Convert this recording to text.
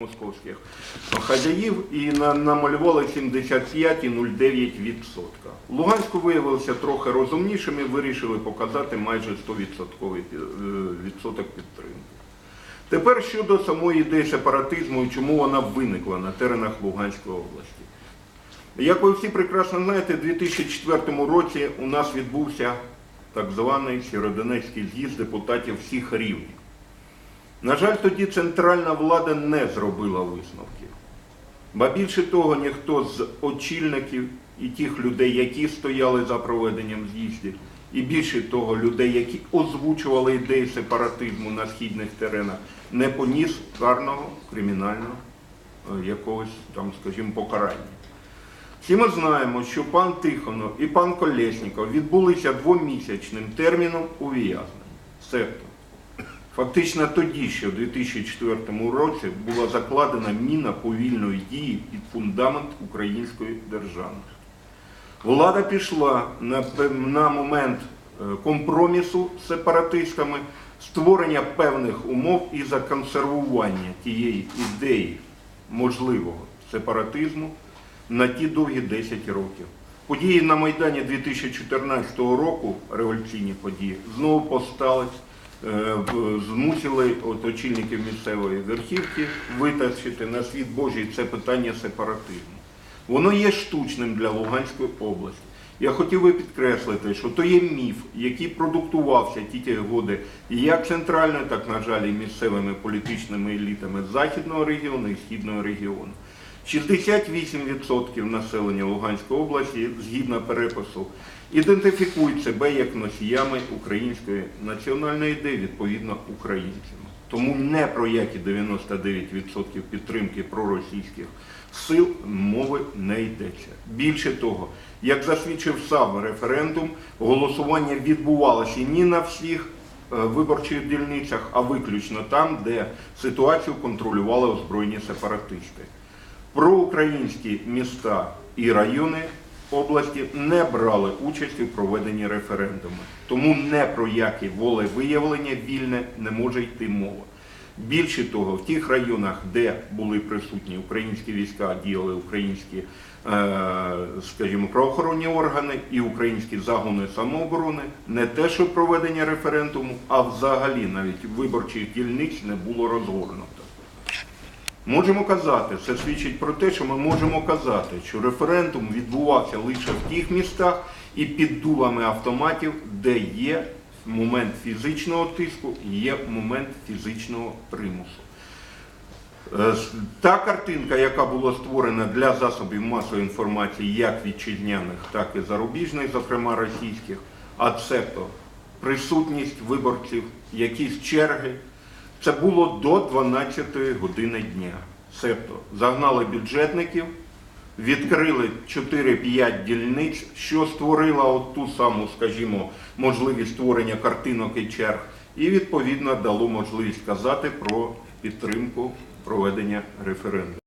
московських хазяїв і намалювали 75,09%. Луганську виявилося трохи розумнішими, вирішили показати майже 100% е, відсоток підтримки. Тепер щодо самої ідеї сепаратизму і чому вона виникла на теренах Луганської області. Як ви всі прекрасно знаєте, у 2004 році у нас відбувся так званий Сєродонецький з'їзд депутатів всіх рівнів. На жаль, тоді центральна влада не зробила висновків. Ба більше того, ніхто з очільників і тих людей, які стояли за проведенням з'їздів, і більше того, людей, які озвучували ідеї сепаратизму на східних теренах, не поніс карного кримінального е, якогось там, скажімо, покарання. Всі ми знаємо, що пан Тихонов і пан Колєсніков відбулися двомісячним терміном ув'язнення. Себто, фактично тоді, ще в 2004 році, була закладена міна повільної дії під фундамент української державності. Влада пішла на, на момент е, компромісу з сепаратистами, створення певних умов і законсервування тієї ідеї можливого сепаратизму на ті довгі 10 років. Події на Майдані 2014 року, революційні події, знову постали, змусили от очільників місцевої верхівки витащити на світ Божий це питання сепаратизму. Воно є штучним для Луганської області. Я хотів би підкреслити, що то є міф, який продуктувався ті ті годи як центральною, так, на жаль, і місцевими політичними елітами Західного регіону і Східного регіону. 68% населення Луганської області, згідно перепису, ідентифікують себе як носіями української національної ідеї, відповідно українцями. Тому не про які 99% підтримки проросійських сил мови не йдеться. Більше того, як засвідчив сам референдум, голосування відбувалося ні на всіх е, виборчих дільницях, а виключно там, де ситуацію контролювали озброєні сепаратисти. Проукраїнські міста і райони області не брали участі в проведенні референдуму. Тому не про яке волевиявлення вільне не може йти мова. Більше того, в тих районах, де були присутні українські війська, діяли українські, е, скажімо, правоохоронні органи і українські загони самооборони, не те, що проведення референдуму, а взагалі навіть виборчих дільниць не було розгорнуто. Можемо казати, це свідчить про те, що ми можемо казати, що референдум відбувався лише в тих містах і під дулами автоматів, де є момент фізичного тиску і є момент фізичного примусу. Е, Та картинка, яка була створена для засобів масової інформації, як вітчизняних, так і зарубіжних, зокрема російських, а це то присутність виборців, якісь черги, це було до 12 години дня. Себто загнали бюджетників, відкрили 4-5 дільниць, що створило от ту саму, скажімо, можливість створення картинок і черг, і відповідно дало можливість казати про підтримку проведення референдуму.